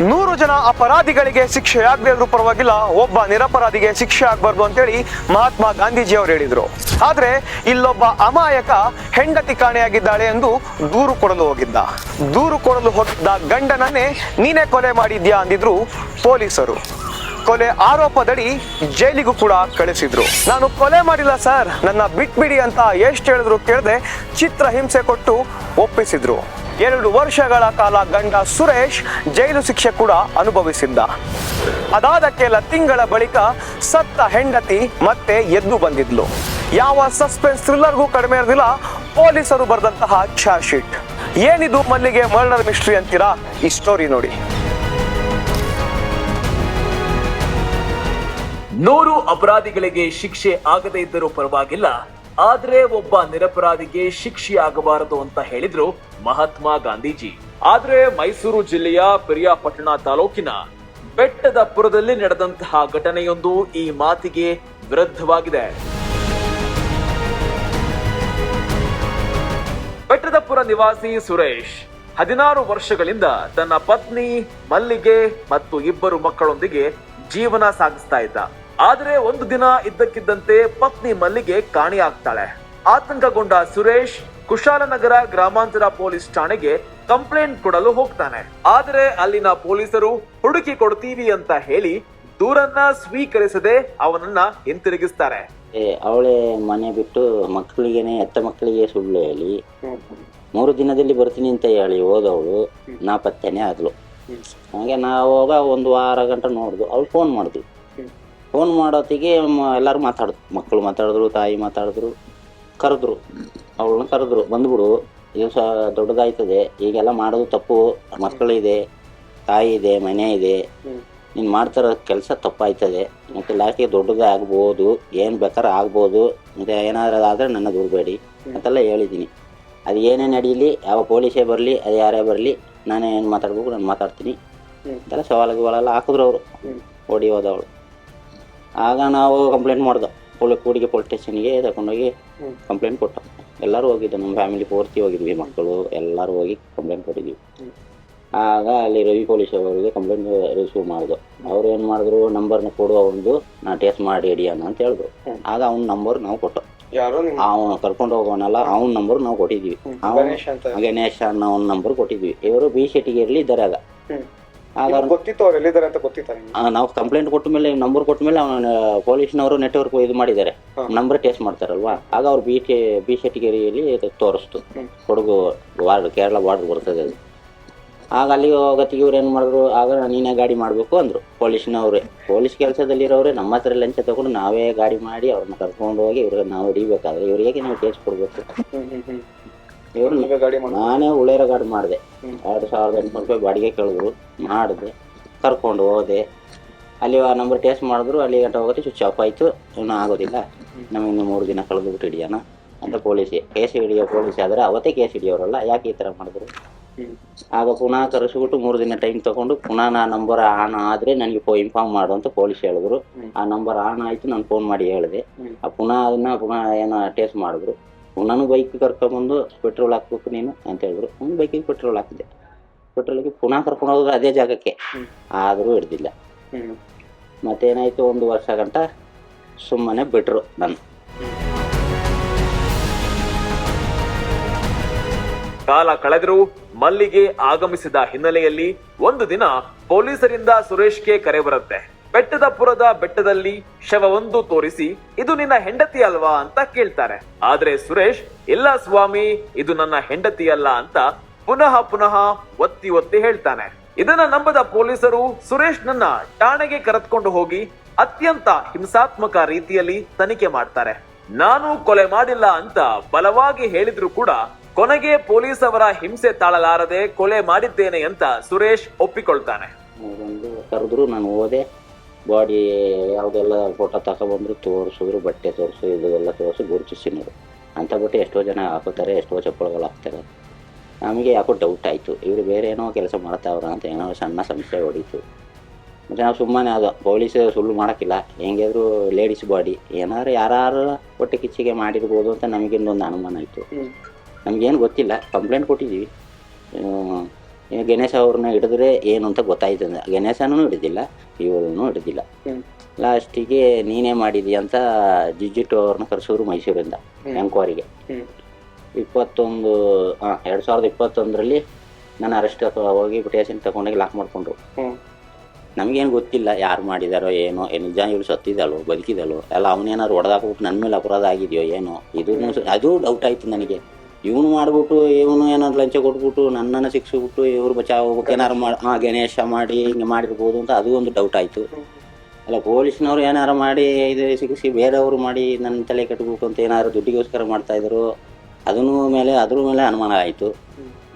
ನೂರು ಜನ ಅಪರಾಧಿಗಳಿಗೆ ಶಿಕ್ಷೆ ಆಗದೆ ಇದ್ರೂ ಪರವಾಗಿಲ್ಲ, ಒಬ್ಬ ನಿರಪರಾಧಿಗೆ ಶಿಕ್ಷೆ ಆಗಬಾರ್ದು ಅಂತೇಳಿ ಮಹಾತ್ಮ ಗಾಂಧೀಜಿ ಅವರು ಹೇಳಿದ್ರು. ಆದ್ರೆ ಇಲ್ಲೊಬ್ಬ ಅಮಾಯಕ ಹೆಂಡತಿ ಕಾಣೆಯಾಗಿದ್ದಾಳೆ ಎಂದು ದೂರು ಕೊಡಲು ಹೋಗಿದ್ದ. ದೂರು ಕೊಡಲು ಹೋಗಿದ್ದ ಗಂಡನನ್ನೇ ನೀನೇ ಕೊಲೆ ಮಾಡಿದ್ಯಾ ಅಂದಿದ್ರು ಪೊಲೀಸರು. ಕೊಲೆ ಆರೋಪದಡಿ ಜೈಲಿಗೂ ಕೂಡ ಕಳಿಸಿದ್ರು. ನಾನು ಕೊಲೆ ಮಾಡಿಲ್ಲ ಸರ್, ನನ್ನ ಬಿಟ್ಬಿಡಿ ಅಂತ ಎಷ್ಟು ಹೇಳಿದ್ರು ಕೇಳದೆ ಚಿತ್ರ ಹಿಂಸೆ ಕೊಟ್ಟು ಒಪ್ಪಿಸಿದ್ರು. ಎರಡು ವರ್ಷಗಳ ಕಾಲ ಗಂಡ ಸುರೇಶ್ ಜೈಲು ಶಿಕ್ಷೆ ಕೂಡ ಅನುಭವಿಸಿದ್ದ. ಅದಾದ ಕೆಲ ತಿಂಗಳ ಬಳಿಕ ಸತ್ತ ಹೆಂಡತಿ ಮತ್ತೆ ಎದ್ದು ಬಂದಿದ್ಲು. ಯಾವ ಸಸ್ಪೆನ್ಸ್ ಥ್ರಿಲ್ಲರ್ಗೂ ಕಡಿಮೆ ಇರಲಿಲ್ಲ, ಪೊಲೀಸರು ಬರೆದಂತಹ ಚಾರ್ಜ್ ಶೀಟ್. ಏನಿದು ಮಲ್ಲಿಗೆ ಮರ್ಡರ್ ಮಿಸ್ಟ್ರಿ ಅಂತೀರಾ? ಈ ಸ್ಟೋರಿ ನೋಡಿ. ನೂರು ಅಪರಾಧಿಗಳಿಗೆ ಶಿಕ್ಷೆ ಆಗದೇ ಇದ್ದರೂ ಪರವಾಗಿಲ್ಲ ಆದ್ರೆ ಒಬ್ಬ ನಿರಪರಾಧಿಗೆ ಶಿಕ್ಷೆ ಆಗಬಾರದು ಅಂತ ಹೇಳಿದ್ರು ಮಹಾತ್ಮ ಗಾಂಧೀಜಿ. ಆದ್ರೆ ಮೈಸೂರು ಜಿಲ್ಲೆಯ ಪಿರಿಯಾಪಟ್ಟಣ ತಾಲೂಕಿನ ಬೆಟ್ಟದ ಪುರದಲ್ಲಿ ನಡೆದಂತಹ ಘಟನೆಯೊಂದು ಈ ಮಾತಿಗೆ ವಿರುದ್ಧವಾಗಿದೆ. ಬೆಟ್ಟದಪುರ ನಿವಾಸಿ ಸುರೇಶ್ ಹದಿನಾರು ವರ್ಷಗಳಿಂದ ತನ್ನ ಪತ್ನಿ ಮಲ್ಲಿಗೆ ಮತ್ತು ಇಬ್ಬರು ಮಕ್ಕಳೊಂದಿಗೆ ಜೀವನ ಸಾಗಿಸ್ತಾ ಇದ್ದ. ಆದ್ರೆ ಒಂದು ದಿನ ಇದ್ದಕ್ಕಿದ್ದಂತೆ ಪತ್ನಿ ಮಲ್ಲಿಗೆ ಕಾಣೆಯಾಗ್ತಾಳೆ. ಆತಂಕಗೊಂಡ ಸುರೇಶ್ ಕುಶಾಲನಗರ ಗ್ರಾಮಾಂತರ ಪೊಲೀಸ್ ಠಾಣೆಗೆ ಕಂಪ್ಲೇಂಟ್ ಕೊಡಲು ಹೋಗ್ತಾನೆ. ಆದರೆ ಅಲ್ಲಿನ ಪೊಲೀಸರು ಹುಡುಕಿ ಕೊಡ್ತೀವಿ ಅಂತ ಹೇಳಿ ದೂರನ್ನ ಸ್ವೀಕರಿಸದೆ ಅವನನ್ನ ಹಿಂತಿರುಗಿಸ್ತಾರೆ. ಅವಳೇ ಮನೆ ಬಿಟ್ಟು ಮಕ್ಕಳಿಗೆನೆ ಎತ್ತ ಮಕ್ಕಳಿಗೆ ಸುಳ್ಳು ಹೇಳಿ. ಮೂರು ದಿನದಲ್ಲಿ ಬರ್ತೀನಿ ಅಂತ ಹೇಳಿ ಹೋದವಳು, ನಾಪತ್ತೆನೇ ಆದ್ಲು. ಹಾಗೆ ನಾವು ಒಂದು ವಾರ ಗಂಟೆ ನೋಡಿದ್ವು ಅವಳು ಫೋನ್ ಮಾಡಿದ್ವಿ ಫೋನ್ ಮಾಡೋತ್ತಿಗೆ ಎಲ್ಲರೂ ಮಾತಾಡಿದ್ರು ಮಕ್ಕಳು ಮಾತಾಡಿದ್ರು ತಾಯಿ ಮಾತಾಡಿದ್ರು ಕರೆದ್ರು. ಅವಳನ್ನ ಕರೆದ್ರು. ಬಂದ್ಬಿಡು. ಇದು ಸಹ ದೊಡ್ಡದಾಯ್ತದೆ. ಈಗೆಲ್ಲ ಮಾಡೋದು ತಪ್ಪು. ಮಕ್ಕಳಿದೆ ತಾಯಿ ಇದೆ ಮನೆ ಇದೆ. ನೀನು ಮಾಡ್ತಿರೋ ಕೆಲಸ ತಪ್ಪಾಯ್ತದೆ. ಮತ್ತು ಲಾಸ್ಟಿಗೆ ದೊಡ್ಡದೇ ಆಗ್ಬೋದು. ಏನು ಬೇಕಾದ್ರೆ ಆಗ್ಬೋದು. ಮತ್ತು ಏನಾದರೂ ಆದರೆ ನನ್ನ ದೂರಬೇಡಿ ಅಂತೆಲ್ಲ ಹೇಳಿದ್ದೀನಿ. ಅದು ಏನೇ ನಡೀಲಿ ಯಾವ ಪೊಲೀಸೇ ಬರಲಿ ಅದು ಯಾರೇ ಬರಲಿ ನಾನೇ ಏನು ಮಾತಾಡ್ಬೇಕು ನಾನು ಮಾತಾಡ್ತೀನಿ. ಅಂತೆಲ್ಲ ಸವಾಲು ಗಿವಾಲೆಲ್ಲ ಹಾಕಿದ್ರು ಅವರು. ಓಡಿ ಹೋದವಳು. ಆಗ ನಾವು ಕಂಪ್ಲೇಂಟ್ ಮಾಡ್ದೋ. ಪೊಲೀಸ್ ಕೂಡಿಗೆ ಪೊಲೀಸ್ ಸ್ಟೇಷನ್ಗೆ ತಗೊಂಡೋಗಿ ಕಂಪ್ಲೇಂಟ್ ಕೊಟ್ಟ. ಎಲ್ಲರೂ ಹೋಗಿದ್ದು. ನಮ್ಮ ಫ್ಯಾಮಿಲಿ ಪೂರ್ತಿ ಹೋಗಿದ್ವಿ ಮಕ್ಕಳು ಎಲ್ಲರೂ ಹೋಗಿ ಕಂಪ್ಲೇಂಟ್ ಕೊಟ್ಟಿದ್ವಿ. ಆಗ ಅಲ್ಲಿ ರವಿ ಪೊಲೀಸ್ ಅವರಿಗೆ ಕಂಪ್ಲೇಂಟ್ ರಿಸೀವ್ ಮಾಡಿದ್ರು. ಅವ್ರು ಏನು ಮಾಡಿದ್ರು? ನಂಬರ್ನ ಕೊಡುವ ಒಂದು ನಾ ಟೆಸ್ಟ್ ಮಾಡಿ ಹಿಡಿಯೋಣ ಅಂತ ಹೇಳಿದ್ರು. ಆಗ ಅವ್ನ ನಂಬರ್ ನಾವು ಕೊಟ್ಟು. ಅವನು ಕರ್ಕೊಂಡು ಹೋಗೋನಲ್ಲ ಅವ್ನ ನಂಬರ್ ನಾವು ಕೊಟ್ಟಿದ್ವಿ. ಗಣೇಶ್ ಅನ್ನೋ ಅವ್ನ ನಂಬರ್ ಕೊಟ್ಟಿದ್ವಿ. ಇವರು ಬಿ ಶೆಟ್ಟಿಗೆ ಇರಲಿ ಇದ್ದಾರೆ ಆಗ. ಗೊತ್ತಿತ್ತು ಅವ್ರು ಎಲ್ಲಿದ್ದಾರೆ ಅಂತ ಗೊತ್ತಿತ್ತ ಆ, ನಾವು ಕಂಪ್ಲೇಂಟ್ ಕೊಟ್ಟ ಮೇಲೆ ನಂಬರ್ ಕೊಟ್ಟ ಮೇಲೆ ಅವನ ಪೊಲೀಸ್ನವರು ನೆಟ್ವರ್ಕ್ ಇದು ಮಾಡಿದ್ದಾರೆ. ನಂಬರ್ ಟೆಸ್ಟ್ ಮಾಡ್ತಾರಲ್ವಾ? ಆಗ ಅವ್ರು ಬಿ ಟಿ ಬಿ ಶೆಟ್ಟಿಗೇರಿಯಲ್ಲಿ ತೋರಿಸ್ತು. ಕೊಡಗು ವಾರ್ಡ್ ಕೇರಳ ವಾರ್ಡ್ ಬರ್ತದೆ ಅದು. ಆಗ ಅಲ್ಲಿ ಹೋಗತ್ತಿಗೆ ಇವ್ರು ಏನು ಮಾಡಿದ್ರು? ಆಗ ನೀನೇ ಗಾಡಿ ಮಾಡಬೇಕು ಅಂದರು. ಪೊಲೀಸ್ನವ್ರೆ ಪೊಲೀಸ್ ಕೆಲಸದಲ್ಲಿರೋರೆ ನಮ್ಮ ಹತ್ರ ಲಂಚ ತಗೊಂಡು ನಾವೇ ಗಾಡಿ ಮಾಡಿ ಅವ್ರನ್ನ ಕರ್ಕೊಂಡು ಹೋಗಿ ಇವ್ರಿಗೆ ನಾವು ಹಿಡಿಬೇಕಾದ್ರೆ ಇವ್ರಿಗೆ ನೀವು ಟೇಸ್ಟ್ ಕೊಡಬೇಕು? ನಾನೇ ಉಳೇರ ಗಾಡಿ ಮಾಡಿದೆ. ಎರಡು ಸಾವಿರದ ಎಂಟುನೂರು ರೂಪಾಯಿ ಬಾಡಿಗೆ ಕೇಳಿದ್ರು ಮಾಡಿದೆ. ಕರ್ಕೊಂಡು ಹೋದೆ. ಅಲ್ಲಿ ಆ ನಂಬರ್ ಟೇಸ್ಟ್ ಮಾಡಿದ್ರು ಅಲ್ಲಿ ಗಂಟೆ ಹೋಗುತ್ತೆ ಸ್ವಿಚ್ ಆಫ್ ಆಯಿತು. ಇನ್ನೂ ಆಗೋದಿಲ್ಲ. ನಮಗೆ ಇನ್ನು ಮೂರು ದಿನ ಕಳೆದು ಬಿಟ್ಟು ಹಿಡಿಯೋಣ ಅಂತ ಪೊಲೀಸಿ. ಕೇಸ್ ಹಿಡಿಯೋ ಪೊಲೀಸ್ ಆದರೆ ಅವತ್ತೇ ಕೇಸ್ ಹಿಡಿಯೋರಲ್ಲ ಯಾಕೆ ಈ ಥರ ಮಾಡಿದ್ರು? ಆಗ ಪುನಃ ಕರೆಸಿಬಿಟ್ಟು ಮೂರು ದಿನ ಟೈಮ್ ತಗೊಂಡು ಪುನಃ ನಾ ನಂಬರ್ ಆನ್ ಆದರೆ ನನಗೆ ಫೋ ಇನ್ಫಾರ್ಮ್ ಮಾಡು ಅಂತ ಪೊಲೀಸ್ ಹೇಳಿದ್ರು. ಆ ನಂಬರ್ ಆನ್ ಆಯಿತು ನಾನು ಫೋನ್ ಮಾಡಿ ಹೇಳಿದೆ. ಆ ಪುನಃ ಅದನ್ನ ಪುನಃ ಏನೋ ಟೇಸ್ಟ್ ಮಾಡಿದ್ರು. ಪುನಃ ಬೈಕ್ ಕರ್ಕೊಂಬಂದು ಪೆಟ್ರೋಲ್ ಹಾಕ್ಬೇಕು ನೀನು ಅಂತ ಹೇಳಿದ್ರು. ಒಂದು ಬೈಕಿಗೆ ಪೆಟ್ರೋಲ್ ಹಾಕಿದೆ. ಪೆಟ್ರೋಲಿಗೆ ಪುನಃ ಕರ್ಕೊಂಡು ಹೋದ್ರೆ ಅದೇ ಜಾಗಕ್ಕೆ. ಆದರೂ ಹಿಡ್ದಿಲ್ಲ. ಮತ್ತೇನಾಯಿತು? ಒಂದು ವರ್ಷ ಗಂಟ ಸುಮ್ಮನೆ ಬಿಟ್ರು ನಾನು. ಕಾಲ ಕಳೆದರೂ ಮಲ್ಲಿಗೆ ಆಗಮಿಸಿದ ಹಿನ್ನೆಲೆಯಲ್ಲಿ ಒಂದು ದಿನ ಪೊಲೀಸರಿಂದ ಸುರೇಶ್ಗೆ ಕರೆ ಬರುತ್ತೆ. ಬೆಟ್ಟದಪುರದ ಬೆಟ್ಟದಲ್ಲಿ ಶವವೊಂದು ತೋರಿಸಿ, ಇದು ನಿನ್ನ ಹೆಂಡತಿ ಅಲ್ವಾ ಅಂತ ಕೇಳ್ತಾರೆ. ಆದ್ರೆ ಸುರೇಶ್, ಇಲ್ಲ ಸ್ವಾಮಿ, ಇದು ನನ್ನ ಹೆಂಡತಿ ಅಲ್ಲ ಅಂತ ಪುನಃ ಪುನಃ ಒತ್ತಿ ಒತ್ತಿ ಹೇಳ್ತಾನೆ. ಇದನ್ನ ನಂಬದ ಪೊಲೀಸರು ಸುರೇಶ್ ನನ್ನ ಠಾಣೆಗೆ ಕರೆದುಕೊಂಡು ಹೋಗಿ ಅತ್ಯಂತ ಹಿಂಸಾತ್ಮಕ ರೀತಿಯಲ್ಲಿ ತನಿಖೆ ಮಾಡ್ತಾರೆ. ನಾನು ಕೊಲೆ ಮಾಡಿಲ್ಲ ಅಂತ ಬಲವಾಗಿ ಹೇಳಿದ್ರು ಕೂಡ ಕೊನೆಗೆ ಪೊಲೀಸ್ ಅವರ ಹಿಂಸೆ ತಾಳಲಾರದೆ ಕೊಲೆ ಮಾಡಿದ್ದೇನೆ ಅಂತ ಸುರೇಶ್ ಒಪ್ಪಿಕೊಳ್ತಾನೆ. ಕರೆದ್ರು, ನಾನು ಹೋದೆ. ಬಾಡಿ ಯಾವುದೆಲ್ಲ ಫೋಟೋ ತಗೊಬಂದ್ರು ತೋರಿಸಿದ್ರು ಬಟ್ಟೆ ತೋರಿಸು ಇದೆಲ್ಲ ತೋರಿಸಿ ನೋಡು. ಅಂತ ಬಿಟ್ಟು ಎಷ್ಟೋ ಜನ ಹಾಕೋತಾರೆ ಎಷ್ಟೋ ಚಪ್ಪಳಗಳು ಹಾಕ್ತಾರೆ. ನಮಗೆ ಯಾಕೋ ಡೌಟ್ ಆಯಿತು. ಇವರು ಬೇರೆ ಏನೋ ಕೆಲಸ ಮಾಡ್ತಾವ್ರ ಅಂತ ಏನೋ ಸಣ್ಣ ಸಂಸ್ಥೆ ಹೊಡೀತು. ಮತ್ತು ನಾವು ಸುಮ್ಮನೆ ಅದು ಪೊಲೀಸ್ ಸುಳ್ಳು ಮಾಡೋಕ್ಕಿಲ್ಲ. ಹೆಂಗಾದರೂ ಲೇಡೀಸ್ ಬಾಡಿ ಏನಾದ್ರು ಯಾರು ಹೊಟ್ಟೆ ಕಿಚ್ಚಿಗೆ ಮಾಡಿರ್ಬೋದು ಅಂತ ನಮಗಿನ್ನೊಂದು ಅನುಮಾನ ಆಯಿತು. ನಮಗೇನು ಗೊತ್ತಿಲ್ಲ. ಕಂಪ್ಲೇಂಟ್ ಕೊಟ್ಟಿದ್ದೀವಿ. ಗಣೇಶ ಅವ್ರನ್ನ ಹಿಡಿದ್ರೆ ಏನು ಅಂತ ಗೊತ್ತಾಯ್ತು ಗಣೇಶನೂ ಹಿಡಿದಿಲ್ಲ ಇವ್ರನ್ನೂ ಹಿಡಿದಿಲ್ಲ. ಲಾಸ್ಟಿಗೆ ನೀನೇ ಮಾಡಿದೀಯ ಅಂತ ಜಿಜ್ಜಿಟ್ಟು ಅವ್ರನ್ನ ಕರೆಸೋರು ಮೈಸೂರಿಂದ ಎಂಕ್ವೈರಿಗೆ ಇಪ್ಪತ್ತೊಂದು ಹಾಂ ಎರಡು ಸಾವಿರದ ಇಪ್ಪತ್ತೊಂದರಲ್ಲಿ ನಾನು ಅರೆಸ್ಟ್ ಹೋಗಿ ಪಿಟೇಷನ್ ತಗೊಂಡೋಗಿ ಲಾಕ್ ಮಾಡಿಕೊಂಡ್ರು. ನಮಗೇನು ಗೊತ್ತಿಲ್ಲ ಯಾರು ಮಾಡಿದಾರೋ ಏನೋ ಏನು ನಿಜ ಇವಳು ಸತ್ತಿದ್ದಾಳು ಬದುಕಿದಳು ಎಲ್ಲ ಅವನೇನಾದ್ರು ಹೊಡೆದಾಕ್ಬಿಟ್ಟು ನನ್ನ ಮೇಲೆ ಅಪರಾಧ ಆಗಿದೆಯೋ ಏನೋ ಇದು ಅದು ಡೌಟ್ ಆಯಿತು ನನಗೆ. ಇವನು ಮಾಡ್ಬಿಟ್ಟು, ಇವನು ಏನಾದ್ರು ಲಂಚ ಕೊಟ್ಬಿಟ್ಟು ನನ್ನನ್ನು ಶಿಕ್ಷಿಬಿಟ್ಟು ಇವ್ರು ಬಚಾವ್ ಹೋಗ್ಬೇಕು, ಏನಾರು ಮಾಡಿ ಹಾಂ ಗಣೇಶ ಮಾಡಿ ಹಿಂಗೆ ಮಾಡಿರ್ಬೋದು ಅಂತ ಅದು ಒಂದು ಡೌಟ್ ಆಯಿತು. ಅಲ್ಲ, ಪೊಲೀಸ್ನವ್ರು ಏನಾರು ಮಾಡಿ ಇದು ಸಿಗಿಸಿ ಬೇರೆಯವರು ಮಾಡಿ ನನ್ನ ತಲೆ ಕಟ್ಬೇಕು ಅಂತ ಏನಾದ್ರು ದುಡ್ಡಿಗೋಸ್ಕರ ಮಾಡ್ತಾಯಿದ್ರು ಅದನ್ನು ಮೇಲೆ, ಅದ್ರ ಮೇಲೆ ಅನುಮಾನ ಆಯಿತು.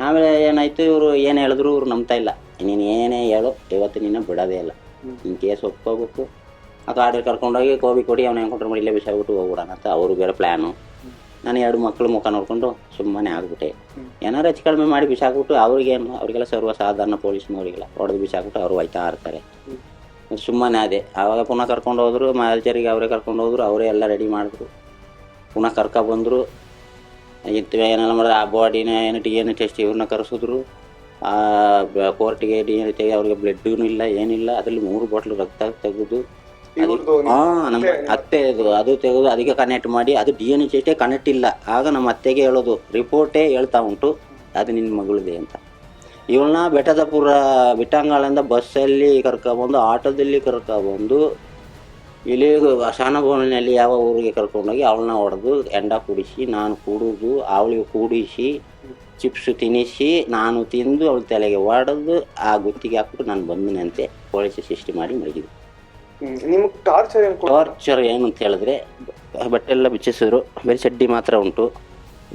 ಆಮೇಲೆ ಏನಾಯ್ತು, ಇವರು ಏನು ಹೇಳಿದ್ರು ಇವ್ರು ನಂಬ್ತಾ ಇಲ್ಲ. ನೀನು ಏನೇ ಹೇಳು, ಇವತ್ತು ನಿನ್ನ ಬಿಡೋದೇ ಇಲ್ಲ. ನಿನ್ನ ಕೇಸ್ ಒಪ್ಕೋಬೇಕು. ಆ ಕಾಡಿಗೆ ಕರ್ಕೊಂಡೋಗಿ, ಕೋಬಿ ಕೊಡಿ, ಅವ್ನು ಹೆಂಗೆ ಕೊಟ್ಟರು ಮಾಡಿ ಇಲ್ಲೇ ಬಿಸಾಕ್ಬಿಟ್ಟು ಹೋಗ್ಬಿಡೋಣ ಅಂತ ಅವರು ಬೇರೆ ಪ್ಲ್ಯಾನು ನಾನು ಎರಡು ಮಕ್ಕಳು ಮುಖ ನೋಡಿಕೊಂಡು ಸುಮ್ಮನೆ ಆಗ್ಬಿಟ್ಟೆ. ಏನಾರು ಹೆಚ್ಚು ಕಡಿಮೆ ಮಾಡಿ ಬಿಸಾಕ್ಬಿಟ್ಟು ಅವ್ರಿಗೇನು ಅವರಿಗೆಲ್ಲ ಸರ್ವ ಸಾಧಾರಣ ಪೊಲೀಸ್ನವರಿಗೆಲ್ಲ ಹೊಡೆದು ಬಿಸಾಕ್ಬಿಟ್ಟು ಅವರು ಹೋಯ್ತಾ ಇರ್ತಾರೆ. ಸುಮ್ಮನೆ ಅದೇ. ಆವಾಗ ಪುನಃ ಕರ್ಕೊಂಡು ಹೋದ್ರು ಮಾಲ್ಚರಿಗೆ ಅವರೇ ಕರ್ಕೊಂಡು ಹೋದ್ರು ಅವರೇ ಎಲ್ಲ ರೆಡಿ ಮಾಡಿದ್ರು. ಪುನಃ ಕರ್ಕೊ ಬಂದರು. ಇತ್ತು ಏನೆಲ್ಲ ಮಾಡಿದ್ರೆ ಆ ಬಾಡಿನ ಏನು ಡಿ ಎನ್ ಎ ಟೆಸ್ಟ್ ಇವ್ರನ್ನ ಕರೆಸಿದ್ರು. ಆ ಕೋರ್ಟಿಗೆ ಡಿ ಎನ್ ಎ ತೆಗೆ ಅವ್ರಿಗೆ ಬ್ಲಡ್ಡೂ ಇಲ್ಲ ಏನಿಲ್ಲ. ಅದರಲ್ಲಿ ಮೂರು ಬಾಟ್ಲು ರಕ್ತ ತೆಗೆದು ಹಾಂ ನಮ್ಮ ಅತ್ತೆ ಅದು ಅದು ತೆಗೆದು ಅದಕ್ಕೆ ಕನೆಕ್ಟ್ ಮಾಡಿ ಅದು ಡಿ ಎನ್ ಎ ಕನೆಕ್ಟ್ ಇಲ್ಲ. ಆಗ ನಮ್ಮ ಅತ್ತೆಗೆ ಹೇಳೋದು ರಿಪೋರ್ಟೇ ಹೇಳ್ತಾ ಉಂಟು ಅದು ನಿನ್ನ ಮಗಳಿದೆ ಅಂತ. ಇವಳನ್ನ ಬೆಟ್ಟದಪುರ ಬಿಟ್ಟಂಗಾಳಿಂದ ಬಸ್ಸಲ್ಲಿ ಕರ್ಕೊಬಂದು ಆಟೋದಲ್ಲಿ ಕರ್ಕೊಬಂದು ಇಲ್ಲಿ ಶಾನಭವನಲ್ಲಿ ಯಾವ ಊರಿಗೆ ಕರ್ಕೊಂಡೋಗಿ ಅವಳನ್ನ ಹೊಡೆದು ಎಂಡ ಕುಡಿಸಿ ನಾನು ಕೂಡುದು ಅವಳಿಗೆ ಕೂಡಿಸಿ ಚಿಪ್ಸ್ ತಿನ್ನಿಸಿ ನಾನು ತಿಂದು ಅವಳ ತಲೆಗೆ ಹೊಡೆದು ಆ ಗುತ್ತಿಗೆ ಹಾಕ್ಬಿಟ್ಟು ನಾನು ಬಂದಿನಂತೆ. ಪೊಲೀಸ್ ಸೃಷ್ಟಿ ಮಾಡಿ ಮಡಗಿದ್ವಿ. ನಿಮ್ಗೆ ಟಾರ್ಚರ್ ಏನು ಟಾರ್ಚರ್ ಏನು ಅಂತ ಹೇಳಿದ್ರೆ ಬಟ್ಟೆ ಎಲ್ಲ ಬಿಚ್ಚಿಸಿದ್ರು ಬರೀ ಚಡ್ಡಿ ಮಾತ್ರ ಉಂಟು.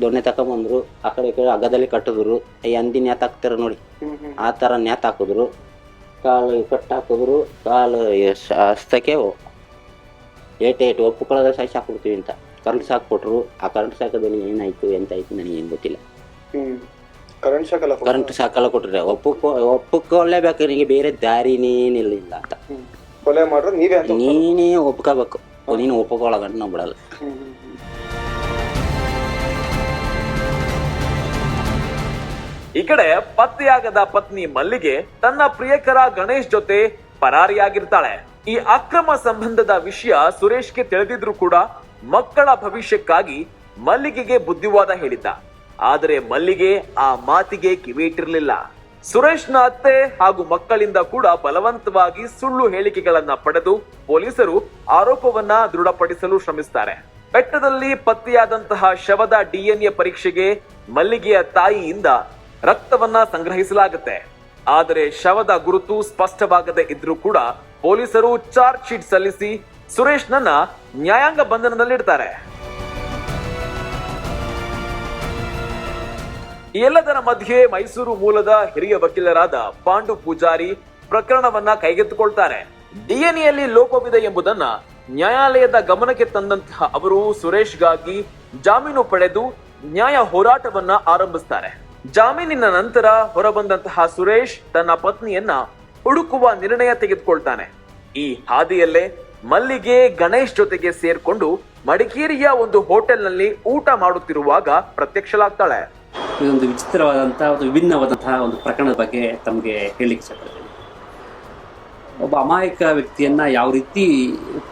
ದೊಣ್ಣೆ ತಕೊಂಬಂದ್ರು ಆ ಕಡೆ ಈ ಕಡೆ ಹಗ್ಗದಲ್ಲಿ ಕಟ್ಟಿದ್ರು ಅಯ್ಯ ಹಂದಿ ನ್ಯಾತ್ ಹಾಕ್ತಾರ ನೋಡಿ. ಆ ಥರ ನ್ಯಾತ್ ಹಾಕಿದ್ರು. ಕಾಲು ಕಟ್ಟು ಹಾಕಿದ್ರು ಕಾಲು ಹಸ್ತಕ್ಕೆ ಏಟ್ ಏಟ್ ಒಪ್ಪುಕೊಳ್ಳೋದ್ರೆ ಸಾಯಿ ಹಾಕ್ಬಿಡ್ತೀವಿ ಅಂತ. ಕರೆಂಟ್ ಕೊಟ್ಟರು ಆ ಕರೆಂಟ್ ಶಾಕದಲ್ಲಿ ಏನಾಯ್ತು ಎಂತಾಯ್ತು ನನಗೆ ಏನು ಗೊತ್ತಿಲ್ಲ. ಕರೆಂಟ್ ಶಾಕ್ ಕರೆಂಟ್ ಸಾಕೆಲ್ಲ ಕೊಟ್ಟರೆ ಒಪ್ಪು ಒಪ್ಪುಕೊಳ್ಳೇಬೇಕು ನಿಮಗೆ ಬೇರೆ ದಾರಿನೇನಿಲ್ಲ ಅಂತ. ಕೊಲೆ ಮಾಡ್ರು ನೀವೇ ಅಂತ ನೀನೇ ಒಪ್ಕೋಬೇಕು. ನೀನು ಒಪ್ಕೊಳ್ಳೋ ಗಂಟು ನಾವು ಬಿಡಲ್ಲ. ಈ ಕಡೆ ಪತ್ತೆಯಾಗದ ಪತ್ನಿ ಮಲ್ಲಿಗೆ ತನ್ನ ಪ್ರಿಯಕರ ಗಣೇಶ್ ಜೊತೆ ಪರಾರಿಯಾಗಿರ್ತಾಳೆ. ಈ ಅಕ್ರಮ ಸಂಬಂಧದ ವಿಷಯ ಸುರೇಶ್ಗೆ ತಿಳಿದಿದ್ರು ಕೂಡ ಮಕ್ಕಳ ಭವಿಷ್ಯಕ್ಕಾಗಿ ಮಲ್ಲಿಗೆಗೆ ಬುದ್ಧಿವಾದ ಹೇಳಿದ್ದ. ಆದರೆ ಮಲ್ಲಿಗೆ ಆ ಮಾತಿಗೆ ಕಿವಿ ಇಟ್ಟಿರ್ಲಿಲ್ಲ ಸುರೇಶ್ನ ಅತ್ತೆ ಹಾಗೂ ಮಕ್ಕಳಿಂದ ಕೂಡ ಬಲವಂತವಾಗಿ ಸುಳ್ಳು ಹೇಳಿಕೆಗಳನ್ನ ಪಡೆದು ಪೊಲೀಸರು ಆರೋಪವನ್ನ ದೃಢಪಡಿಸಲು ಶ್ರಮಿಸ್ತಾರೆ. ಬೆಟ್ಟದಲ್ಲಿ ಪತ್ತೆಯಾದಂತಹ ಶವದ ಡಿಎನ್ಎ ಪರೀಕ್ಷೆಗೆ ಮಲ್ಲಿಗೆಯ ತಾಯಿಯಿಂದ ರಕ್ತವನ್ನ ಸಂಗ್ರಹಿಸಲಾಗುತ್ತೆ. ಆದರೆ ಶವದ ಗುರುತು ಸ್ಪಷ್ಟವಾಗದೆ ಇದ್ರೂ ಕೂಡ ಪೊಲೀಸರು ಚಾರ್ಜ್ ಶೀಟ್ ಸಲ್ಲಿಸಿ ಸುರೇಶ್ನನ್ನ ನ್ಯಾಯಾಂಗ ಬಂಧನದಲ್ಲಿಡ್ತಾರೆ. ಎಲ್ಲದರ ಮಧ್ಯೆ ಮೈಸೂರು ಮೂಲದ ಹಿರಿಯ ವಕೀಲರಾದ ಪಾಂಡು ಪೂಜಾರಿ ಪ್ರಕರಣವನ್ನ ಕೈಗೆತ್ತಿಕೊಳ್ತಾರೆ. ಡಿಎನ್ಎಯಲ್ಲಿ ಲೋಪವಿದೆ ಎಂಬುದನ್ನ ನ್ಯಾಯಾಲಯದ ಗಮನಕ್ಕೆ ತಂದಂತಹ ಅವರು ಸುರೇಶ್ಗಾಗಿ ಜಾಮೀನು ಪಡೆದು ನ್ಯಾಯ ಹೋರಾಟವನ್ನ ಆರಂಭಿಸ್ತಾರೆ. ಜಾಮೀನಿನ ನಂತರ ಹೊರಬಂದಂತಹ ಸುರೇಶ್ ತನ್ನ ಪತ್ನಿಯನ್ನ ಹುಡುಕುವ ನಿರ್ಣಯ ತೆಗೆದುಕೊಳ್ತಾನೆ. ಈ ಹಾದಿಯಲ್ಲೇ ಮಲ್ಲಿಗೆ ಗಣೇಶ್ ಜೊತೆಗೆ ಸೇರ್ಕೊಂಡು ಮಡಿಕೇರಿಯ ಒಂದು ಹೋಟೆಲ್ನಲ್ಲಿ ಊಟ ಮಾಡುತ್ತಿರುವಾಗ ಪ್ರತ್ಯಕ್ಷಲಾಗ್ತಾಳೆ ಇದೊಂದು ವಿಚಿತ್ರವಾದಂಥ ಒಂದು ವಿಭಿನ್ನವಾದಂತಹ ಒಂದು ಪ್ರಕರಣದ ಬಗ್ಗೆ ತಮಗೆ ಹೇಳಲಿಕ್ಕೆ ಇಷ್ಟಪಡ್ತೀನಿ. ಒಬ್ಬ ಅಮಾಯಕ ವ್ಯಕ್ತಿಯನ್ನ ಯಾವ ರೀತಿ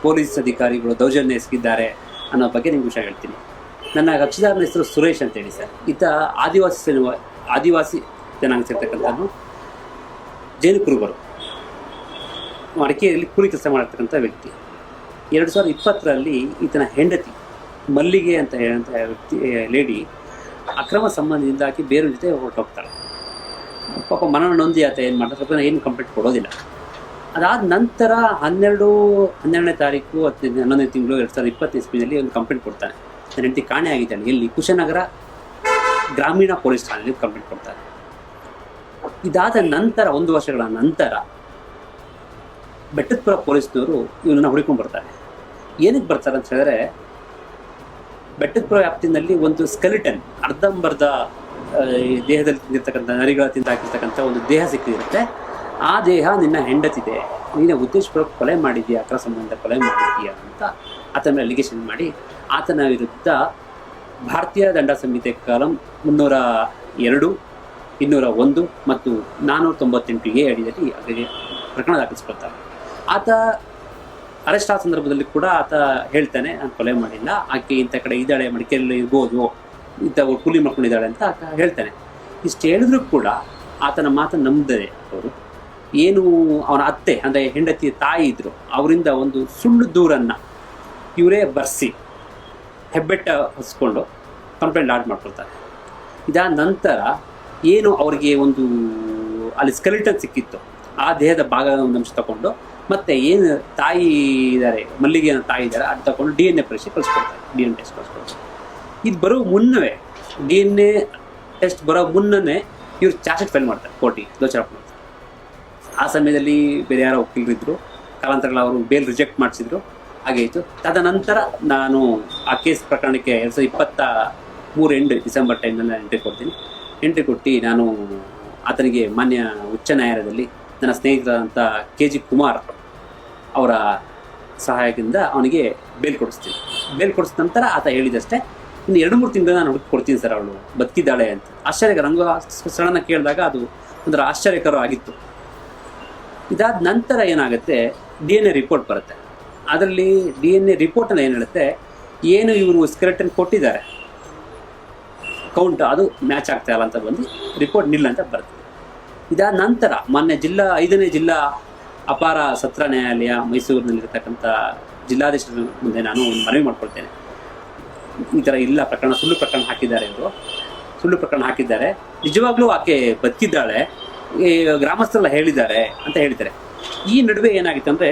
ಪೊಲೀಸ್ ಅಧಿಕಾರಿಗಳು ದೌರ್ಜನ್ಯ ಎಸಗಿದ್ದಾರೆ ಅನ್ನೋ ಬಗ್ಗೆ ನಿಮ್ಗೆ ವಿಷಯ ಹೇಳ್ತೀನಿ. ನನ್ನ ಕಕ್ಷಿದಾರನ ಹೆಸರು ಸುರೇಶ್ ಅಂತ ಹೇಳಿ ಸರ್. ಈತ ಆದಿವಾಸಿ ಸಿನಿಮಾ, ಆದಿವಾಸಿ ಜನಾಂಗ ಸೇರ್ತಕ್ಕಂಥದ್ದು. ಜೈನ ಕುರುಬರು ಮಡಿಕೇರಿಯಲ್ಲಿ ಕೂಲಿ ಕೆಲಸ ಮಾಡತಕ್ಕಂಥ ವ್ಯಕ್ತಿ. ಎರಡು ಸಾವಿರದ ಇಪ್ಪತ್ತರಲ್ಲಿ ಈತನ ಹೆಂಡತಿ ಮಲ್ಲಿಗೆ ಅಂತ ಹೇಳಂತ ವ್ಯಕ್ತಿ, ಲೇಡಿ ಅಕ್ರಮ ಸಂಬಂಧದಿಂದಾಗಿ ಬೇರೆ ಜೊತೆ ಹೊರಟೋಗ್ತಾಳೆ ಪಾಪ ಮನ ನೊಂದಿ ಆತ ಏನು ಮಾಡ್ತಾರೆ ಏನು ಕಂಪ್ಲೇಂಟ್ ಕೊಡೋದಿಲ್ಲ. ಅದಾದ ನಂತರ ಹನ್ನೆರಡು, ಹನ್ನೆರಡನೇ ತಾರೀಕು, ಹತ್ತು, ಹನ್ನೊಂದನೇ ತಿಂಗಳು, ಎರಡು ಸಾವಿರದ ಇಪ್ಪತ್ತು ಇಸ್ವಿನಲ್ಲಿ ಒಂದು ಕಂಪ್ಲೇಂಟ್ ಕೊಡ್ತಾನೆ ನನ್ನ ಹೆಂಡತಿ ಕಾಣೆ ಆಗಿದ್ದಾಳೆ ಎಲ್ಲಿ ಕುಶನಗರ ಗ್ರಾಮೀಣ ಪೊಲೀಸ್ ಠಾಣೆಯಲ್ಲಿ ಕಂಪ್ಲೇಂಟ್ ಕೊಡ್ತಾರೆ. ಇದಾದ ನಂತರ, ಒಂದು ವರ್ಷಗಳ ನಂತರ ಬೆಟ್ಟದಪುರ ಪೊಲೀಸ್ನವರು ಇವನನ್ನು ಹುಡುಕೊಂಡು ಬರ್ತಾರೆ. ಏನಕ್ಕೆ ಬರ್ತಾರೆ ಅಂತ ಹೇಳಿದ್ರೆ ಬೆಟ್ಟದಪುರ ವ್ಯಾಪ್ತಿನಲ್ಲಿ ಒಂದು ಸ್ಕೆಲಿಟನ್ ಅರ್ಧಂಬರ್ಧ ದೇಹದಲ್ಲಿ ತಿಂದಿರ್ತಕ್ಕಂಥ ನರಿಗಳ ತಿಂದ ಹಾಕಿರ್ತಕ್ಕಂಥ ಒಂದು ದೇಹ ಸಿಕ್ಕಿರುತ್ತೆ. ಆ ದೇಹ ನಿನ್ನ ಹೆಂಡತಿದೆ ನೀನು ಉದ್ದೇಶಪೂರ್ವಕ ಕೊಲೆ ಮಾಡಿದ್ಯಾ ಅಕ್ರ ಸಂಬಂಧ ಕೊಲೆ ಮಾಡಿದ್ಯಾ ಅಂತ ಆತನ ಅಲಿಗೇಷನ್ ಮಾಡಿ, ಆತನ ವಿರುದ್ಧ ಭಾರತೀಯ ದಂಡ ಸಂಹಿತೆ ಕಾಲಂ ಮುನ್ನೂರ ಎರಡು, ಇನ್ನೂರ ಒಂದು ಮತ್ತು ನಾನ್ನೂರ ತೊಂಬತ್ತೆಂಟು ಎ ಅಡಿಯಲ್ಲಿ ಅದಕ್ಕೆ ಪ್ರಕರಣ ದಾಖಲಿಸ್ಕೊಳ್ತಾರೆ ಆತ ಅರೆಸ್ಟ್ ಆದ ಸಂದರ್ಭದಲ್ಲಿ ಕೂಡ ಆತ ಹೇಳ್ತಾನೆ, ನಾನು ಕೊಲೆ ಮಾಡಿಲ್ಲ. ಆಕೆ ಇಂಥ ಕಡೆ ಇದ್ದಾಳೆ, ಮಡಿಕೇರಿಯಲ್ಲಿ ಇರ್ಬೋದು. ಇಂಥ ಕೂಲಿ ಮಾಡ್ಕೊಂಡಿದ್ದಾಳೆ ಅಂತ ಆತ ಹೇಳ್ತಾನೆ. ಇಷ್ಟು ಹೇಳಿದ್ರು ಕೂಡ ಆತನ ಮಾತನ್ನು ನಂಬದೆ ಅವರು. ಏನು ಅವನ ಅತ್ತೆ, ಅಂದರೆ ಹೆಂಡತಿ ತಾಯಿ ಇದ್ದರು ಅವರಿಂದ ಒಂದು ಸುಳ್ಳು ದೂರನ್ನು ಇವರೇ ಬರ್ಸಿ, ಹೆಬ್ಬೆಟ್ಟ ಹೊಸ್ಕೊಂಡು ಕಂಪ್ಲೇಂಟ್ ಲಾಡ್ ಮಾಡ್ಕೊಳ್ತಾರೆ ಇದಾದ ನಂತರ ಏನು ಅವರಿಗೆ ಒಂದು ಅಲ್ಲಿ ಸ್ಕೆಲಿಟನ್ ಸಿಕ್ಕಿತ್ತು, ಆ ದೇಹದ ಭಾಗದ ಒಂದು ಅಂಶ ತಗೊಂಡು ಮತ್ತೆ ಏನು ತಾಯಿ ಇದ್ದಾರೆ ಮಲ್ಲಿಗೆ ತಾಯಿ ಇದ್ದಾರೆ, ಅದು ತಗೊಂಡು ಡಿ ಎನ್ ಎ ಪರೀಕ್ಷೆ ಕಳಿಸ್ಕೊಡ್ತಾರೆ ಡಿ ಎನ್ ಟೆಸ್ಟ್ ಕಳಿಸ್ಕೊಡ್ತಾರೆ. ಇದು ಬರೋ ಮುನ್ನವೇ ಡಿ ಎನ್ ಎ ಟೆಸ್ಟ್ ಬರೋ ಮುನ್ನನೇ ಇವ್ರು ಚಾರ್ಜ್ ಫೈಲ್ ಮಾಡ್ತಾರೆ ಕೋಟಿ ಮಾಡ್ತಾರೆ. ಆ ಸಮಯದಲ್ಲಿ ಬೇರೆ ಯಾರೋ ವಕೀಲರಿದ್ದರು ಕಾಲಾಂತರಗಳ ಅವರು ಬೇಲ್ ರಿಜೆಕ್ಟ್ ಮಾಡಿಸಿದ್ರು, ಹಾಗೆ ಇತ್ತು ತದನಂತರ ನಾನು ಆ ಕೇಸ್ ಪ್ರಕರಣಕ್ಕೆ ಎರಡು ಸಾವಿರದ ಇಪ್ಪತ್ತ ಮೂರು ಎಂಟು ಡಿಸೆಂಬರ್ ಟೈಮ್ನಲ್ಲಿ ನಾನು ಎಂಟ್ರಿ ಕೊಡ್ತೀನಿ. ಎಂಟ್ರಿ ಕೊಟ್ಟು ನಾನು ಆತನಿಗೆ ಮಾನ್ಯ ಉಚ್ಚ ನ್ಯಾಯಾಲಯದಲ್ಲಿ ನನ್ನ ಸ್ನೇಹಿತರಾದಂಥ ಕೆ ಜಿ ಕುಮಾರ್ ಅವರ ಸಹಾಯದಿಂದ ಅವನಿಗೆ ಬೇಲ್ ಕೊಡಿಸ್ತೀನಿ. ಬೇಲ್ ಕೊಡಿಸಿದ ನಂತರ ಆತ ಹೇಳಿದಷ್ಟೇ, ಇನ್ನು ಎರಡು ಮೂರು ತಿಂಗಳು ನಾನು ಹುಡುಕಿ ಕೊಡ್ತೀನಿ ಸರ್ ಅವಳು, ಬದುಕಿದ್ದಾಳೆ ಅಂತ. ಆಶ್ಚರ್ಯಕರ ರಂಗ ಸ್ಥಳನ ಕೇಳಿದಾಗ ಅದು ಒಂಥರ ಆಶ್ಚರ್ಯಕರ ಆಗಿತ್ತು. ಇದಾದ ನಂತರ ಏನಾಗುತ್ತೆ ಡಿ ಎನ್ ಎ ರಿಪೋರ್ಟ್ ಬರುತ್ತೆ. ಅದರಲ್ಲಿ ಡಿ ಎನ್ ಎ ರಿಪೋರ್ಟನ್ನು ಏನು ಹೇಳುತ್ತೆ, ಏನು ಇವರು ಸ್ಕೆಲೆಟನ್ ಕೊಟ್ಟಿದ್ದಾರೆ? ಕೌಂಟ್ ಅದು ಮ್ಯಾಚ್ ಆಗ್ತಾ ಇಲ್ಲ ಅಂತ ಬಂದು ರಿಪೋರ್ಟ್ ನಿಲ್ಲ ಅಂತ ಬರುತ್ತೆ. ಇದಾದ ನಂತರ ಮೊನ್ನೆ ಜಿಲ್ಲಾ ಐದನೇ ಜಿಲ್ಲಾ ಅಪಾರ ಸತ್ರ ನ್ಯಾಯಾಲಯ ಮೈಸೂರಿನಲ್ಲಿರ್ತಕ್ಕಂಥ ಜಿಲ್ಲಾಧೀಶರ ಮುಂದೆ ನಾನು ಒಂದು ಮನವಿ ಮಾಡ್ಕೊಳ್ತೇನೆ. ಈ ಥರ ಇಲ್ಲ ಪ್ರಕರಣ, ಸುಳ್ಳು ಪ್ರಕರಣ ಹಾಕಿದ್ದಾರೆ ಎಂದು ಸುಳ್ಳು ಪ್ರಕರಣ ಹಾಕಿದ್ದಾರೆ. ನಿಜವಾಗ್ಲೂ ಆಕೆ ಬದುಕಿದ್ದಾಳೆ. ಗ್ರಾಮಸ್ಥರೆಲ್ಲ ಹೇಳಿದ್ದಾರೆ ಅಂತ ಹೇಳ್ತಾರೆ ಈ ನಡುವೆ ಏನಾಗಿತ್ತು ಅಂದರೆ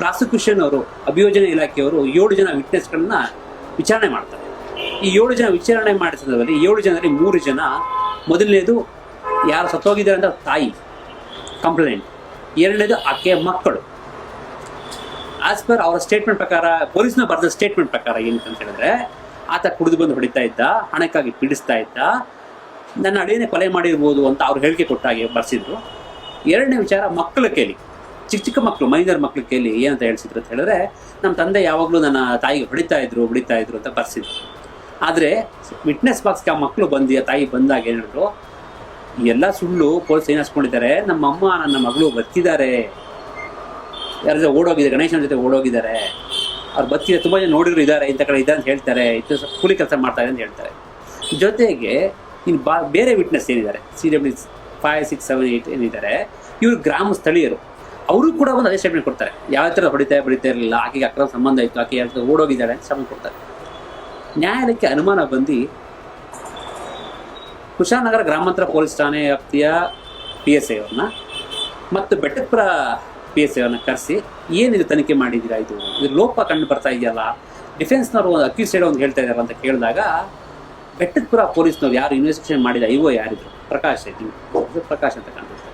ಪ್ರಾಸಿಕ್ಯೂಷನ್ ಅವರು, ಅಭಿಯೋಜನೆ ಇಲಾಖೆಯವರು ಏಳು ಜನ ವಿಟ್ನೆಸ್ಗಳನ್ನ ವಿಚಾರಣೆ ಮಾಡ್ತಾರೆ. ಈ ಏಳು ಜನ ವಿಚಾರಣೆ ಮಾಡಿದ ಸಂದರ್ಭದಲ್ಲಿ ಏಳು ಜನರಲ್ಲಿ ಮೂರು ಜನ ಮೊದಲನೇದು ಯಾರು ಸತ್ತೋಗಿದ್ದಾರೆ ಅಂತ ತಾಯಿ, ಕಂಪ್ಲೇಂಟ್. ಎರಡನೇದು ಆಕೆಯ ಮಕ್ಕಳು. ಆಸ್ ಪರ್ ಅವರ ಸ್ಟೇಟ್ಮೆಂಟ್ ಪ್ರಕಾರ, ಪೊಲೀಸ್ನ ಬರೆದ ಸ್ಟೇಟ್ಮೆಂಟ್ ಪ್ರಕಾರ ಏನಂತ ಹೇಳಿದ್ರೆ, ಆತ ಕುಡಿದು ಬಂದು ಹೊಡಿತಾ ಇದ್ದ, ಹಣಕ್ಕಾಗಿ ಪೀಡಿಸ್ತಾ ಇದ್ದ, ನನ್ನ ಅಡಿಯನ್ನೇ ಕೊಲೆ ಮಾಡಿರ್ಬೋದು ಅಂತ ಅವ್ರು ಹೇಳಿಕೆ ಕೊಟ್ಟಾಗೆ ಬರ್ಸಿದ್ರು. ಎರಡನೇ ವಿಚಾರ ಮಕ್ಕಳ ಕೇಳಿ. ಚಿಕ್ಕ ಚಿಕ್ಕ ಮಕ್ಕಳು, ಮೈನರ್ ಮಕ್ಕಳ ಕೇಳಿ ಏನಂತ ಹೇಳಿಸಿದ್ರು ಅಂತ ಹೇಳಿದ್ರೆ, ನಮ್ಮ ತಂದೆ ಯಾವಾಗಲೂ ನನ್ನ ತಾಯಿಗೆ ಹೊಡಿತಾ ಇದ್ರು ಹೊಡಿತಾ ಇದ್ರು ಅಂತ ಬರೆಸಿದ್ರು. ಆದರೆ ವಿಟ್ನೆಸ್ ಬಾಕ್ಸ್ಗೆ ಆ ಮಕ್ಕಳು ಬಂದು, ಆ ತಾಯಿ ಬಂದಾಗ ಏನು ಹೇಳಿದ್ರು ಎಲ್ಲ ಸುಳ್ಳು ಪೊಲೀಸ್ ಏನು ಹಾಸ್ಕೊಂಡಿದ್ದಾರೆ ನಮ್ಮ ಅಮ್ಮ, ನನ್ನ ಮಗಳು ಬತ್ತಿದ್ದಾರೆ. ಯಾರ ಜೊತೆ ಓಡೋಗಿದ್ದಾರೆ? ಗಣೇಶನ ಜೊತೆ ಓಡೋಗಿದ್ದಾರೆ. ಅವ್ರು ಬತ್ತಿದ್ದಾರೆ ತುಂಬ ಜನ ನೋಡಿದ್ರು ಇದ್ದಾರೆ, ಇಂಥ ಕಡೆ ಇದ್ದಾರೆ ಅಂತ ಹೇಳ್ತಾರೆ. ಇದು ಕೂಲಿ ಕೆಲಸ ಮಾಡ್ತಾರೆ ಅಂತ ಹೇಳ್ತಾರೆ. ಜೊತೆಗೆ ಇನ್ನು ಬಾ, ಬೇರೆ ವಿಟ್ನೆಸ್ ಏನಿದ್ದಾರೆ? C W five, six, seven eight ಏನಿದ್ದಾರೆ? ಇವರು ಗ್ರಾಮ ಸ್ಥಳೀಯರು. ಅವರು ಕೂಡ ಒಂದು ಅದೇ ಸ್ಟೇಟ್ಮೆಂಟ್ ಕೊಡ್ತಾರೆ. ಯಾವ ಥರ ಹೊಡಿತಾ, ಬಡಿತಾ ಇರಲಿಲ್ಲ, ಆಕೆಗೆ ಅಕ್ರಮ ಸಂಬಂಧ ಇತ್ತು ಆಕೆ ಯಾರ ಥರ ಓಡೋಗಿದ್ದಾಳೆ ಅಂತ ಕೊಡ್ತಾರೆ. ನ್ಯಾಯಾಲಯಕ್ಕೆ ಅನುಮಾನ ಬಂದು ಕುಶಾನಗರ ಗ್ರಾಮಾಂತರ ಪೊಲೀಸ್ ಠಾಣೆ ವ್ಯಾಪ್ತಿಯ ಪಿ ಎಸ್ ಐ ಅವ್ರನ್ನ ಮತ್ತು ಬೆಟ್ಟಪುರ ಪಿ ಎಸ್ ಐ ಅವ್ರನ್ನ ಕರೆಸಿ ಏನಿದು ತನಿಖೆ ಮಾಡಿದ್ದೀರಾ ಇದು? ಇದು ಲೋಪ ಕಂಡು ಬರ್ತಾ ಇದೆಯಲ್ಲ, ಡಿಫೆನ್ಸ್ನವರು ಒಂದು ಅಕ್ಯೂಸ್ ಸೈಡ್ ಒಂದು ಹೇಳ್ತಾ ಇದ್ದಾರೆ ಅಂತ ಕೇಳಿದಾಗ ಬೆಟ್ಟದಪುರ ಪೊಲೀಸ್ನವ್ರು ಯಾರು ಇನ್ವೆಸ್ಟಿಗೇಷನ್ ಮಾಡಿದ ಇವೋ ಯಾರಿದ್ರು? ಪ್ರಕಾಶ್ ಐತಿ. ಪ್ರಕಾಶ್ ಅಂತ ಕಾಣಿಸುತ್ತೆ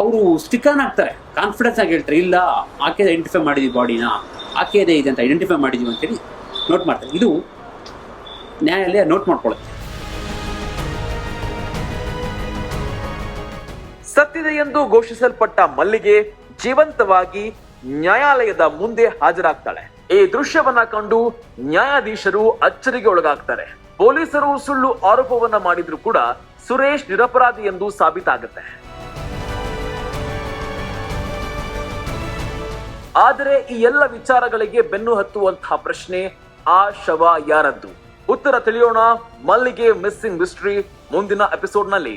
ಅವರು ಸ್ಟಿಕನ್ ಆಗ್ತಾರೆ ಕಾನ್ಫಿಡೆನ್ಸ್ ಆಗಿ ಹೇಳ್ತಾರೆ, ಇಲ್ಲ, ಆಕೆ ಐಡೆಂಟಿಫೈ ಮಾಡಿದ್ವಿ ಬಾಡಿನ ಆಕೆದೇ ಇದೆ ಅಂತ ಐಡೆಂಟಿಫೈ ಮಾಡಿದ್ವಿ ಅಂತೇಳಿ ನೋಟ್ ಮಾಡ್ತಾರೆ. ಇದು ನ್ಯಾಯಾಲಯ ನೋಟ್ ಮಾಡ್ಕೊಳ್ಳುತ್ತೆ. ಎಂದು ಘೋಷಿಸಲ್ಪಟ್ಟ ಮಲ್ಲಿಗೆ ಜೀವಂತವಾಗಿ ನ್ಯಾಯಾಲಯದ ಮುಂದೆ ಹಾಜರಾಗ್ತಾಳೆ. ಈ ದೃಶ್ಯವನ್ನ ಕಂಡು ನ್ಯಾಯಾಧೀಶರು ಅಚ್ಚರಿಗೆ ಒಳಗಾಗ್ತಾರೆ. ಪೊಲೀಸರು ಸುಳ್ಳು ಆರೋಪವನ್ನ ಮಾಡಿದ್ರು ಕೂಡ ಸುರೇಶ್ ನಿರಪರಾಧಿ ಎಂದು ಸಾಬೀತಾಗುತ್ತೆ. ಆದರೆ ಈ ಎಲ್ಲ ವಿಚಾರಗಳಿಗೆ ಬೆನ್ನು ಹತ್ತುವಂತಹ ಪ್ರಶ್ನೆ ಆ ಶವ ಯಾರದ್ದು? ಉತ್ತರ ತಿಳಿಯೋಣ. ಮಲ್ಲಿಗೆ ಮಿಸ್ಸಿಂಗ್ ಮಿಸ್ಟ್ರಿ ಮುಂದಿನ ಎಪಿಸೋಡ್ನಲ್ಲಿ.